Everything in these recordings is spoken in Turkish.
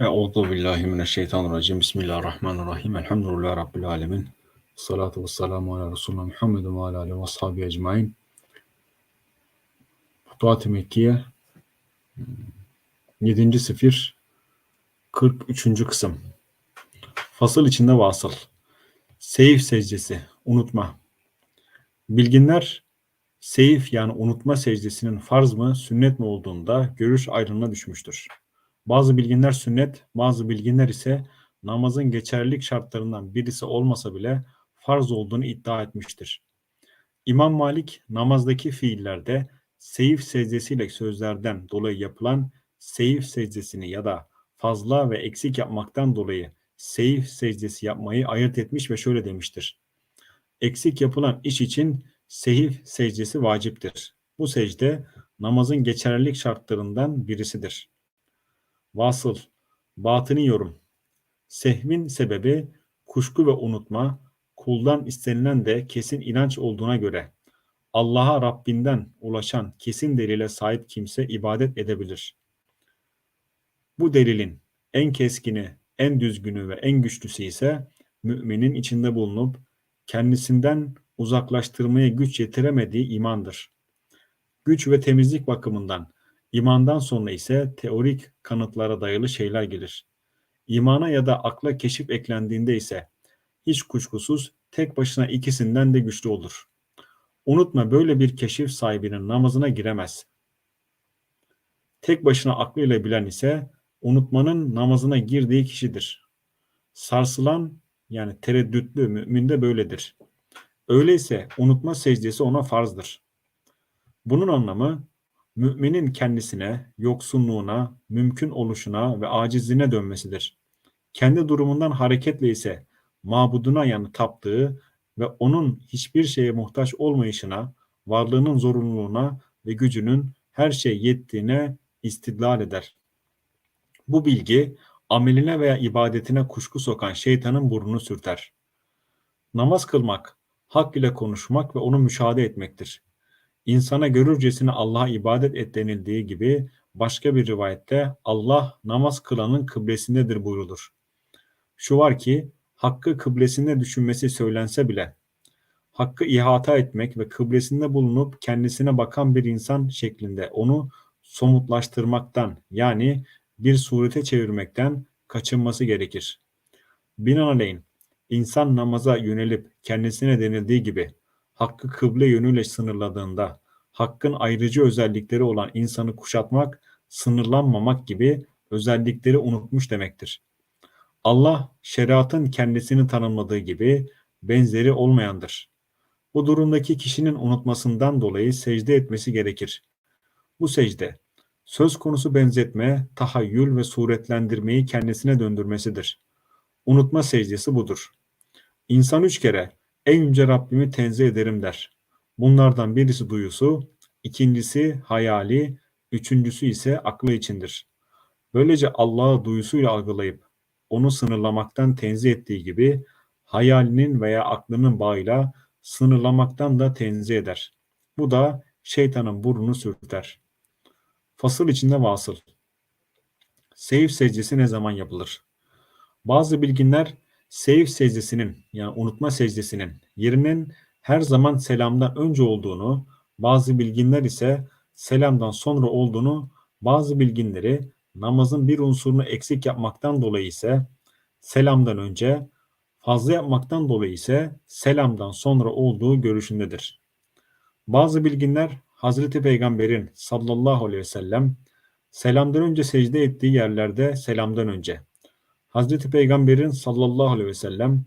Euzu billahi mineşşeytanirracim. Bismillahirrahmanirrahim. Elhamdülillahi rabbil alamin. Salatu vesselamu ala Resulina Muhammed ve ala alihi ve ashabihi ecmaîn. Futuhat-ı Mekkiye 7. sefir 43. kısım. Fasıl içinde vasıl. Seyif secdesi. Unutma. Bilginler seyif yani unutma secdesinin farz mı sünnet mi olduğunda görüş ayrılığına düşmüştür. Bazı bilginler sünnet, bazı bilginler ise namazın geçerlilik şartlarından birisi olmasa bile farz olduğunu iddia etmiştir. İmam Malik namazdaki fiillerde seyif secdesiyle sözlerden dolayı yapılan seyif secdesini ya da fazla ve eksik yapmaktan dolayı seyif secdesi yapmayı ayırt etmiş ve şöyle demiştir. Eksik yapılan iş için seyif secdesi vaciptir. Bu secde namazın geçerlilik şartlarından birisidir. Vasıl, batını yorum. Sehvin sebebi kuşku ve unutma, kuldan istenilen de kesin inanç olduğuna göre Allah'a Rabbinden ulaşan kesin delile sahip kimse ibadet edebilir. Bu delilin en keskini, en düzgünü ve en güçlüsü ise müminin içinde bulunup kendisinden uzaklaştırmaya güç yetiremediği imandır. Güç ve temizlik bakımından İmandan sonra ise teorik kanıtlara dayalı şeyler gelir. İmana ya da akla keşif eklendiğinde ise hiç kuşkusuz tek başına ikisinden de güçlü olur. Unutma böyle bir keşif sahibinin namazına giremez. Tek başına aklıyla bilen ise unutmanın namazına girdiği kişidir. Sarsılan yani tereddütlü mümin de böyledir. Öyleyse unutma secdesi ona farzdır. Bunun anlamı müminin kendisine, yoksunluğuna, mümkün oluşuna ve acizliğine dönmesidir. Kendi durumundan hareketle ise mabuduna yani taptığı ve onun hiçbir şeye muhtaç olmayışına, varlığının zorunluluğuna ve gücünün her şey yettiğine istidlal eder. Bu bilgi ameline veya ibadetine kuşku sokan şeytanın burnunu sürter. Namaz kılmak, hak ile konuşmak ve onu müşahede etmektir. İnsana görürcesine Allah'a ibadet et denildiği gibi başka bir rivayette Allah namaz kılanın kıblesindedir buyrulur. Şu var ki hakkı kıblesinde düşünmesi söylense bile hakkı ihata etmek ve kıblesinde bulunup kendisine bakan bir insan şeklinde onu somutlaştırmaktan yani bir surete çevirmekten kaçınması gerekir. Binaenaleyh insan namaza yönelip kendisine denildiği gibi hakkı kıble yönüyle sınırladığında, hakkın ayrıcı özellikleri olan insanı kuşatmak, sınırlanmamak gibi özellikleri unutmuş demektir. Allah şeriatın kendisini tanımladığı gibi benzeri olmayandır. Bu durumdaki kişinin unutmasından dolayı secde etmesi gerekir. Bu secde, söz konusu benzetme, tahayyül ve suretlendirmeyi kendisine döndürmesidir. Unutma secdesi budur. İnsan üç kere en yüce Rabbimi tenzih ederim der. Bunlardan birisi duyusu, ikincisi hayali, üçüncüsü ise aklı içindir. Böylece Allah'ı duyusuyla algılayıp onu sınırlamaktan tenzih ettiği gibi hayalinin veya aklının bağıyla sınırlamaktan da tenzih eder. Bu da şeytanın burnunu sürter. Fasıl içinde vasıl. Seyif secdesi ne zaman yapılır? Bazı bilginler seyif secdesinin yani unutma secdesinin yerinin her zaman selamdan önce olduğunu, bazı bilginler ise selamdan sonra olduğunu, bazı bilginleri namazın bir unsurunu eksik yapmaktan dolayı ise selamdan önce, fazla yapmaktan dolayı ise selamdan sonra olduğu görüşündedir. Bazı bilginler Hazreti Peygamber'in sallallahu aleyhi ve sellem selamdan önce secde ettiği yerlerde selamdan önce, Hazreti Peygamber'in sallallahu aleyhi ve sellem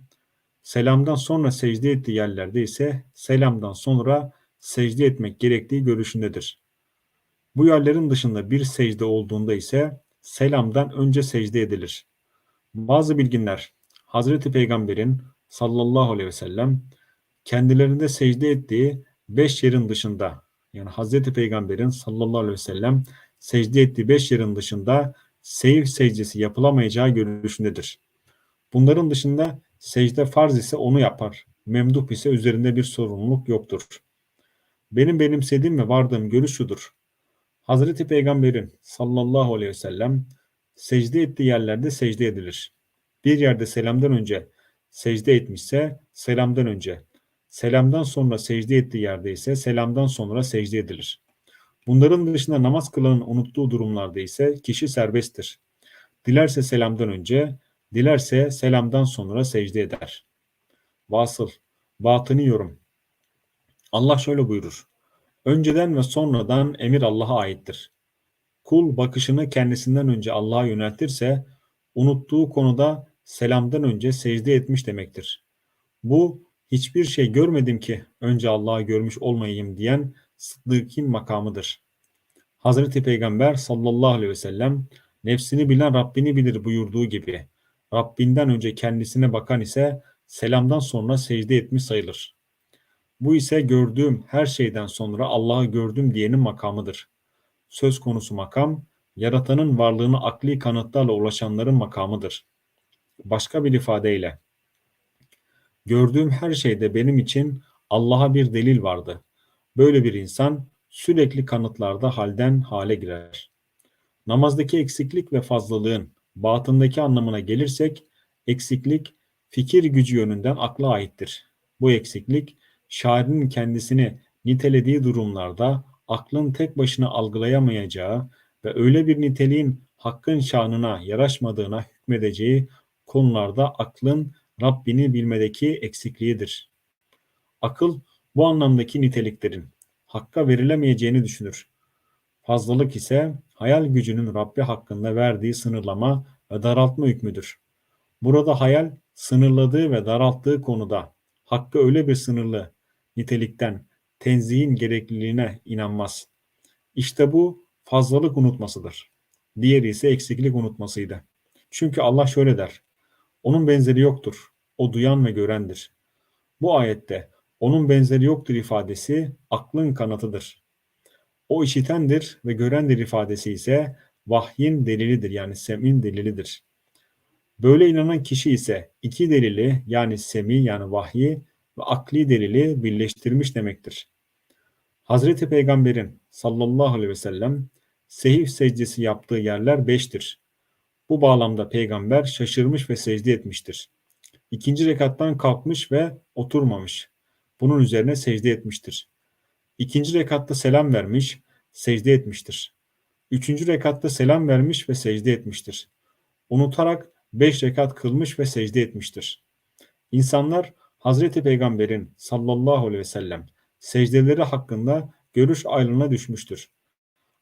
selamdan sonra secde ettiği yerlerde ise selamdan sonra secde etmek gerektiği görüşündedir. Bu yerlerin dışında bir secde olduğunda ise selamdan önce secde edilir. Bazı bilginler Hazreti Peygamber'in sallallahu aleyhi ve sellem kendilerinde secde ettiği beş yerin dışında yani Hazreti Peygamber'in sallallahu aleyhi ve sellem secde ettiği beş yerin dışında seyir secdesi yapılamayacağı görüşündedir. Bunların dışında secde farz ise onu yapar. Memduh ise üzerinde bir sorumluluk yoktur. Benim benimsediğim ve vardığım görüş şudur. Hazreti Peygamber'in sallallahu aleyhi ve sellem secde ettiği yerlerde secde edilir. Bir yerde selamdan önce secde etmişse selamdan önce, selamdan sonra secde ettiği yerde ise selamdan sonra secde edilir. Bunların dışında namaz kılanın unuttuğu durumlarda ise kişi serbesttir. Dilerse selamdan önce, dilerse selamdan sonra secde eder. Vasıl, batını yorum. Allah şöyle buyurur. Önceden ve sonradan emir Allah'a aittir. Kul bakışını kendisinden önce Allah'a yöneltirse, unuttuğu konuda selamdan önce secde etmiş demektir. Bu, hiçbir şey görmedim ki önce Allah'ı görmüş olmayayım diyen Sıddık'in makamıdır. Hazreti Peygamber sallallahu aleyhi ve sellem, nefsini bilen Rabbini bilir buyurduğu gibi, Rabbinden önce kendisine bakan ise selamdan sonra secde etmiş sayılır. Bu ise gördüğüm her şeyden sonra Allah'ı gördüm diyenin makamıdır. Söz konusu makam, yaratanın varlığını akli kanıtlarla ulaşanların makamıdır. Başka bir ifadeyle, gördüğüm her şeyde benim için Allah'a bir delil vardı. Böyle bir insan sürekli kanıtlarda halden hale girer. Namazdaki eksiklik ve fazlalığın batındaki anlamına gelirsek, eksiklik fikir gücü yönünden akla aittir. Bu eksiklik, şairin kendisini nitelediği durumlarda aklın tek başına algılayamayacağı ve öyle bir niteliğin hakkın şanına yaraşmadığına hükmedeceği konularda aklın Rabbini bilmedeki eksikliğidir. Akıl bu anlamdaki niteliklerin hakka verilemeyeceğini düşünür. Fazlalık ise hayal gücünün Rabbi hakkında verdiği sınırlama ve daraltma hükmüdür. Burada hayal sınırladığı ve daralttığı konuda hakkı öyle bir sınırlı nitelikten tenzihin gerekliliğine inanmaz. İşte bu fazlalık unutmasıdır. Diğeri ise eksiklik unutmasıydı. Çünkü Allah şöyle der. Onun benzeri yoktur. O duyan ve görendir. Bu ayette onun benzeri yoktur ifadesi aklın kanatıdır. O işitendir ve görendir ifadesi ise vahyin delilidir yani semin delilidir. Böyle inanan kişi ise iki delili yani semi yani vahyi ve akli delili birleştirmiş demektir. Hazreti Peygamber'in sallallahu aleyhi ve sellem sehif secdesi yaptığı yerler beştir. Bu bağlamda peygamber şaşırmış ve secde etmiştir. İkinci rekattan kalkmış ve oturmamış. Bunun üzerine secde etmiştir. İkinci rekatta selam vermiş, secde etmiştir. Üçüncü rekatta selam vermiş ve secde etmiştir. Unutarak beş rekat kılmış ve secde etmiştir. İnsanlar Hazreti Peygamber'in sallallahu aleyhi ve sellem secdeleri hakkında görüş ayrılığına düşmüştür.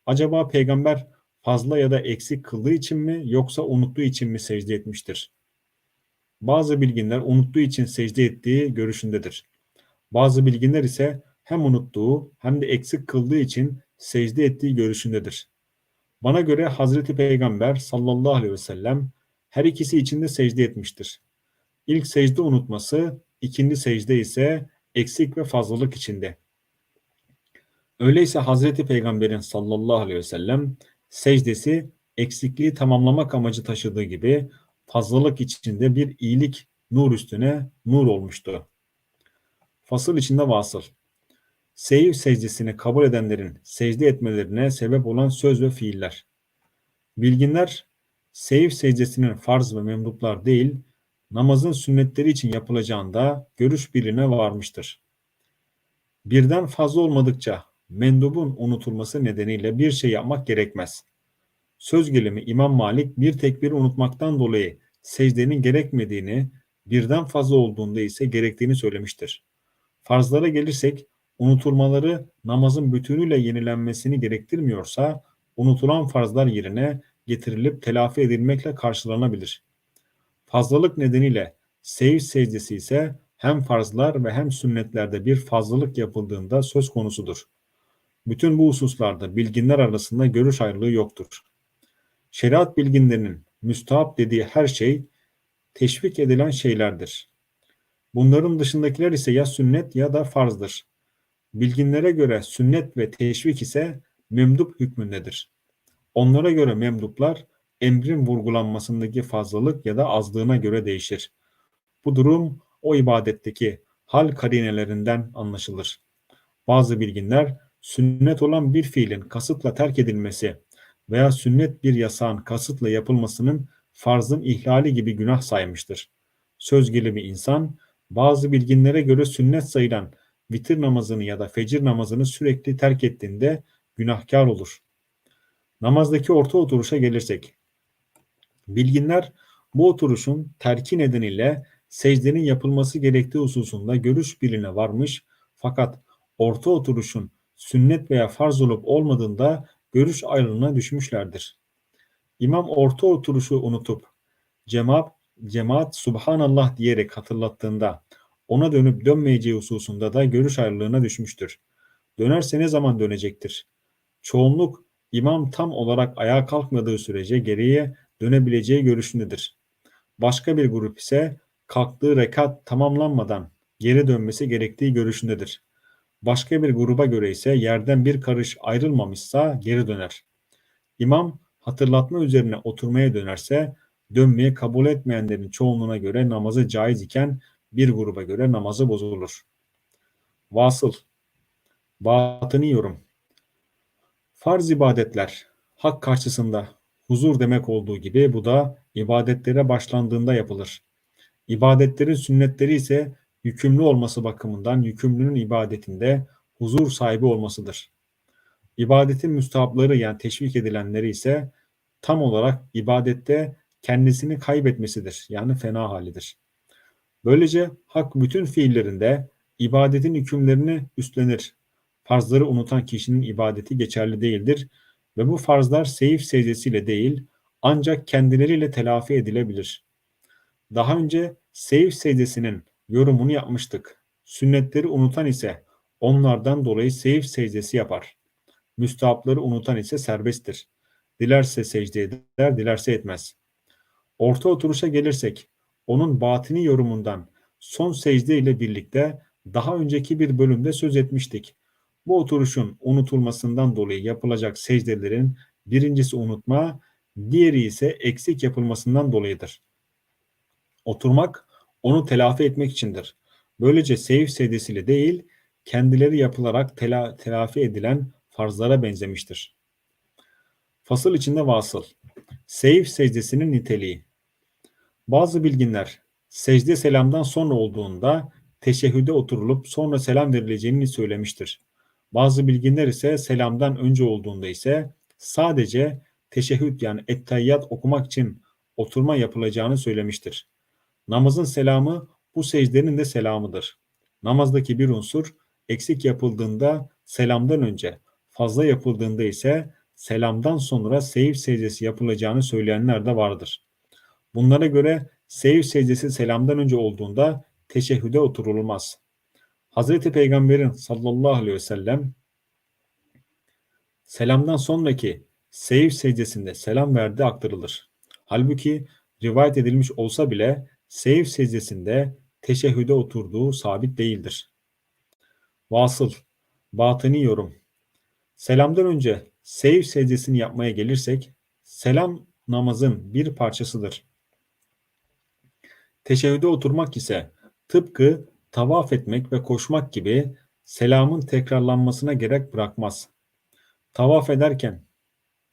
Acaba peygamber fazla ya da eksik kıldığı için mi yoksa unuttuğu için mi secde etmiştir? Bazı bilginler unuttuğu için secde ettiği görüşündedir. Bazı bilginler ise hem unuttuğu hem de eksik kıldığı için secde ettiği görüşündedir. Bana göre Hazreti Peygamber sallallahu aleyhi ve sellem her ikisi içinde secde etmiştir. İlk secde unutması, ikinci secde ise eksik ve fazlalık içinde. Öyleyse Hazreti Peygamber'in sallallahu aleyhi ve sellem secdesi eksikliği tamamlamak amacı taşıdığı gibi fazlalık içinde bir iyilik nur üstüne nur olmuştu. Fasıl içinde vasıl. Seyiv secdesini kabul edenlerin secde etmelerine sebep olan söz ve fiiller. Bilginler seyiv secdesinin farz ve memduplar değil, namazın sünnetleri için yapılacağında görüş birine varmıştır. Birden fazla olmadıkça mendubun unutulması nedeniyle bir şey yapmak gerekmez. Söz gelimi İmam Malik bir tekbiri unutmaktan dolayı secdenin gerekmediğini, birden fazla olduğunda ise gerektiğini söylemiştir. Farzlara gelirsek, unutulmaları namazın bütünüyle yenilenmesini gerektirmiyorsa, unutulan farzlar yerine getirilip telafi edilmekle karşılanabilir. Fazlalık nedeniyle sev secdesi ise hem farzlar ve hem sünnetlerde bir fazlalık yapıldığında söz konusudur. Bütün bu hususlarda bilginler arasında görüş ayrılığı yoktur. Şeriat bilginlerinin müstahap dediği her şey teşvik edilen şeylerdir. Bunların dışındakiler ise ya sünnet ya da farzdır. Bilginlere göre sünnet ve teşvik ise memdup hükmündedir. Onlara göre memduplar emrin vurgulanmasındaki fazlalık ya da azlığına göre değişir. Bu durum o ibadetteki hal karinelerinden anlaşılır. Bazı bilginler sünnet olan bir fiilin kasıtla terk edilmesi veya sünnet bir yasağın kasıtla yapılmasının farzın ihlali gibi günah saymıştır. Söz gelimi insan, bazı bilginlere göre sünnet sayılan vitir namazını ya da fecir namazını sürekli terk ettiğinde günahkar olur. Namazdaki orta oturuşa gelirsek, bilginler bu oturuşun terki nedeniyle secdenin yapılması gerektiği hususunda görüş birine varmış fakat orta oturuşun sünnet veya farz olup olmadığında görüş ayrılığına düşmüşlerdir. İmam orta oturuşu unutup cemaat, cemaat subhanallah diyerek hatırlattığında ona dönüp dönmeyeceği hususunda da görüş ayrılığına düşmüştür. Dönerse ne zaman dönecektir? Çoğunluk imam tam olarak ayağa kalkmadığı sürece geriye dönebileceği görüşündedir. Başka bir grup ise kalktığı rekat tamamlanmadan geri dönmesi gerektiği görüşündedir. Başka bir gruba göre ise yerden bir karış ayrılmamışsa geri döner. İmam hatırlatma üzerine oturmaya dönerse dönmeyi kabul etmeyenlerin çoğunluğuna göre namazı caiz iken bir gruba göre namazı bozulur. Vasıl Batını yorum Farz ibadetler hak karşısında huzur demek olduğu gibi bu da ibadetlere başlandığında yapılır. İbadetlerin sünnetleri ise yükümlü olması bakımından yükümlünün ibadetinde huzur sahibi olmasıdır. İbadetin müstahapları yani teşvik edilenleri ise tam olarak ibadette kendisini kaybetmesidir. Yani fena halidir. Böylece hak bütün fiillerinde ibadetin hükümlerini üstlenir. Farzları unutan kişinin ibadeti geçerli değildir ve bu farzlar seyif secdesiyle değil ancak kendileriyle telafi edilebilir. Daha önce seyif secdesinin yorumunu yapmıştık. Sünnetleri unutan ise onlardan dolayı seyif secdesi yapar. Müstahapları unutan ise serbesttir. Dilerse secde eder, dilerse etmez. Orta oturuşa gelirsek, onun batini yorumundan son secde ile birlikte daha önceki bir bölümde söz etmiştik. Bu oturuşun unutulmasından dolayı yapılacak secdelerin birincisi unutma, diğeri ise eksik yapılmasından dolayıdır. Oturmak onu telafi etmek içindir. Böylece seyif secdesiyle değil, kendileri yapılarak tela, telafi edilen farzlara benzemiştir. Fasıl içinde vasıl. Seyif secdesinin niteliği. Bazı bilginler secde selamdan sonra olduğunda teşehhüde oturulup sonra selam verileceğini söylemiştir. Bazı bilginler ise selamdan önce olduğunda ise sadece teşehhüd yani etteyyat okumak için oturma yapılacağını söylemiştir. Namazın selamı bu secdenin de selamıdır. Namazdaki bir unsur eksik yapıldığında selamdan önce, fazla yapıldığında ise selamdan sonra seyif secdesi yapılacağını söyleyenler de vardır. Bunlara göre seyif secdesi selamdan önce olduğunda teşehhüde oturulmaz. Hazreti Peygamber'in sallallahu aleyhi ve sellem selamdan sonraki seyif secdesinde selam verdi aktarılır. Halbuki rivayet edilmiş olsa bile seyif secdesinde teşehhüde oturduğu sabit değildir. Vasıl, batıni yorum. Selamdan önce seyif secdesini yapmaya gelirsek, selam namazın bir parçasıdır. Teşehhüde oturmak ise tıpkı tavaf etmek ve koşmak gibi selamın tekrarlanmasına gerek bırakmaz. Tavaf ederken,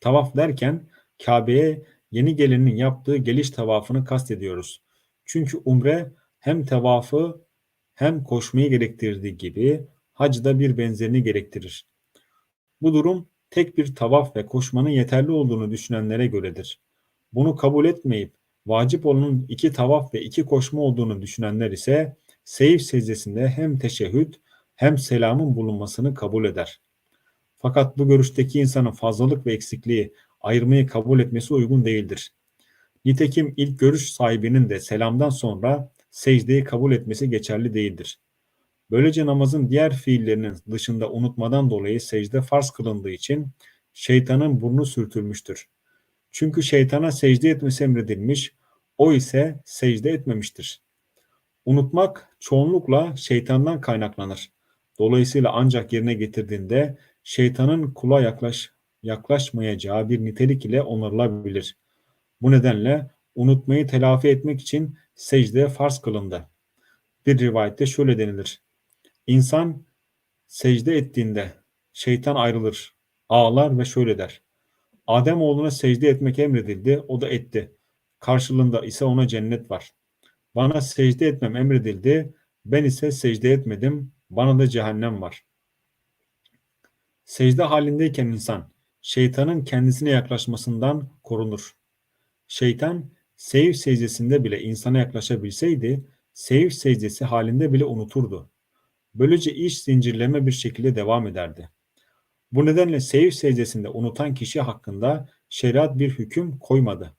tavaf derken Kabe'ye yeni gelenin yaptığı geliş tavafını kastediyoruz. Çünkü umre hem tevafı hem koşmayı gerektirdiği gibi hacda bir benzerini gerektirir. Bu durum tek bir tavaf ve koşmanın yeterli olduğunu düşünenlere göredir. Bunu kabul etmeyip vacip olanın iki tavaf ve iki koşma olduğunu düşünenler ise seyif secdesinde hem teşehhüd hem selamın bulunmasını kabul eder. Fakat bu görüşteki insanın fazlalık ve eksikliği ayırmayı kabul etmesi uygun değildir. Nitekim ilk görüş sahibinin de selamdan sonra secdeyi kabul etmesi geçerli değildir. Böylece namazın diğer fiillerinin dışında unutmadan dolayı secde farz kılındığı için şeytanın burnu sürtülmüştür. Çünkü şeytana secde etmesi emredilmiş, o ise secde etmemiştir. Unutmak çoğunlukla şeytandan kaynaklanır. Dolayısıyla ancak yerine getirdiğinde şeytanın kula yaklaş, yaklaşmayacağı bir nitelik ile onarılabilir. Bu nedenle unutmayı telafi etmek için secde farz kılındı. Bir rivayette şöyle denilir. İnsan secde ettiğinde şeytan ayrılır, ağlar ve şöyle der. Adem oğluna secde etmek emredildi, o da etti. Karşılığında ise ona cennet var. Bana secde etmem emredildi, ben ise secde etmedim, bana da cehennem var. Secde halindeyken insan, şeytanın kendisine yaklaşmasından korunur. Şeytan, sev secdesinde bile insana yaklaşabilseydi, sev secdesi halinde bile unuturdu. Böylece iş zincirleme bir şekilde devam ederdi. Bu nedenle sev secdesinde unutan kişi hakkında şeriat bir hüküm koymadı.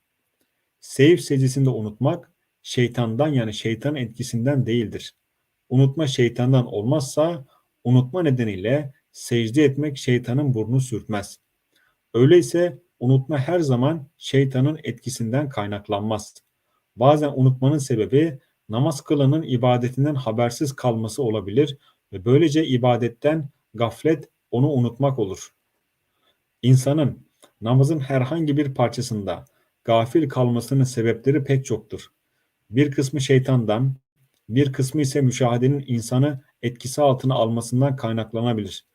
Sev secdesinde unutmak, şeytandan yani şeytan etkisinden değildir. Unutma şeytandan olmazsa, unutma nedeniyle secde etmek şeytanın burnu sürtmez. Öyleyse unutma her zaman şeytanın etkisinden kaynaklanmaz. Bazen unutmanın sebebi namaz kılanın ibadetinden habersiz kalması olabilir ve böylece ibadetten gaflet onu unutmak olur. İnsanın namazın herhangi bir parçasında gafil kalmasının sebepleri pek çoktur. Bir kısmı şeytandan, bir kısmı ise müşahedenin insanı etkisi altına almasından kaynaklanabilir.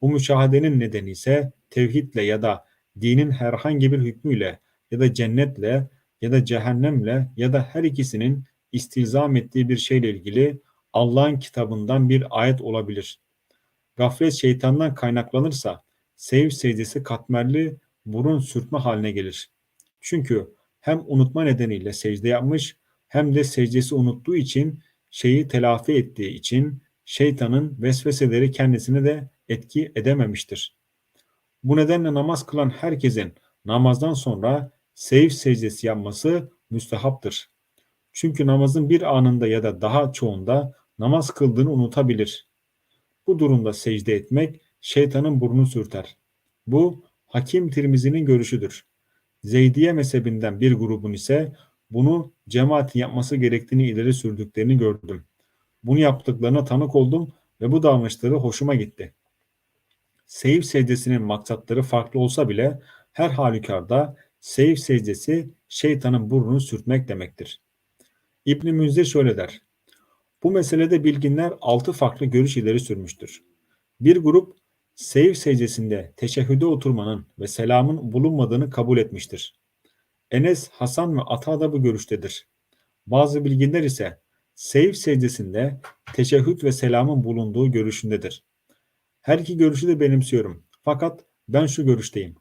Bu müşahedenin nedeni ise tevhidle ya da dinin herhangi bir hükmüyle ya da cennetle ya da cehennemle ya da her ikisinin istilzam ettiği bir şeyle ilgili Allah'ın kitabından bir ayet olabilir. Gaflet şeytandan kaynaklanırsa sev secdesi katmerli burun sürtme haline gelir. Çünkü hem unutma nedeniyle secde yapmış hem de secdesi unuttuğu için şeyi telafi ettiği için şeytanın vesveseleri kendisine de etki edememiştir. Bu nedenle namaz kılan herkesin namazdan sonra sev secdesi yapması müstehaptır. Çünkü namazın bir anında ya da daha çoğunda namaz kıldığını unutabilir. Bu durumda secde etmek şeytanın burnunu sürter. Bu Hakim Tirmizi'nin görüşüdür. Zeydiye mezhebinden bir grubun ise bunu cemaatin yapması gerektiğini ileri sürdüklerini gördüm. Bunu yaptıklarına tanık oldum ve bu davranışları hoşuma gitti. Seyif secdesinin maksatları farklı olsa bile her halükarda seyif secdesi şeytanın burnunu sürtmek demektir. İbn Münzir şöyle der. Bu meselede bilginler altı farklı görüş ileri sürmüştür. Bir grup seyif secdesinde teşehhüde oturmanın ve selamın bulunmadığını kabul etmiştir. Enes, Hasan ve Ata da bu görüştedir. Bazı bilginler ise seyif secdesinde teşehhüd ve selamın bulunduğu görüşündedir. Her iki görüşü de benimsiyorum. Fakat ben şu görüşteyim.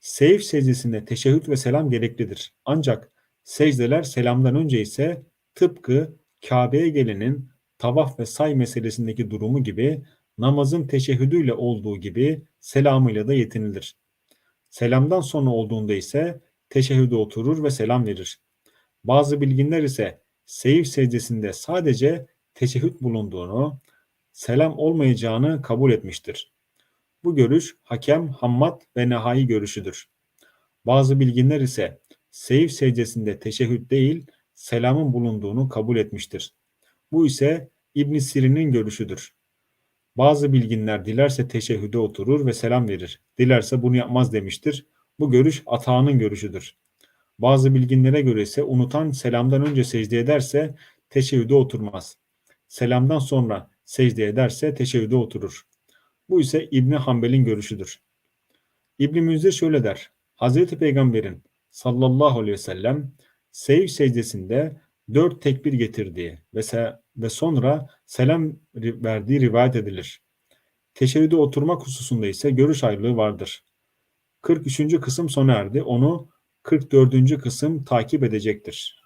Seyif secdesinde teşehhüd ve selam gereklidir. Ancak secdeler selamdan önce ise tıpkı Kabe'ye gelenin tavaf ve say meselesindeki durumu gibi namazın teşehhüdüyle olduğu gibi selamıyla da yetinilir. Selamdan sonra olduğunda ise teşehhüde oturur ve selam verir. Bazı bilginler ise seyif secdesinde sadece teşehhüd bulunduğunu, selam olmayacağını kabul etmiştir. Bu görüş hakem, hammat ve nehai görüşüdür. Bazı bilginler ise seyif secdesinde teşehhüd değil, selamın bulunduğunu kabul etmiştir. Bu ise İbn Sirin'in görüşüdür. Bazı bilginler dilerse teşehhüde oturur ve selam verir. Dilerse bunu yapmaz demiştir. Bu görüş Ata'nın görüşüdür. Bazı bilginlere göre ise unutan selamdan önce secde ederse teşehhüde oturmaz. Selamdan sonra secde ederse teşehhüde oturur. Bu ise İbni Hanbel'in görüşüdür. İbni Münzir şöyle der. Hazreti Peygamber'in sallallahu aleyhi ve sellem sev secdesinde dört tekbir getirdiği ve, ve sonra selam verdiği rivayet edilir. Teşehhüde oturmak hususunda ise görüş ayrılığı vardır. 43. kısım sona erdi. Onu 44. kısım takip edecektir.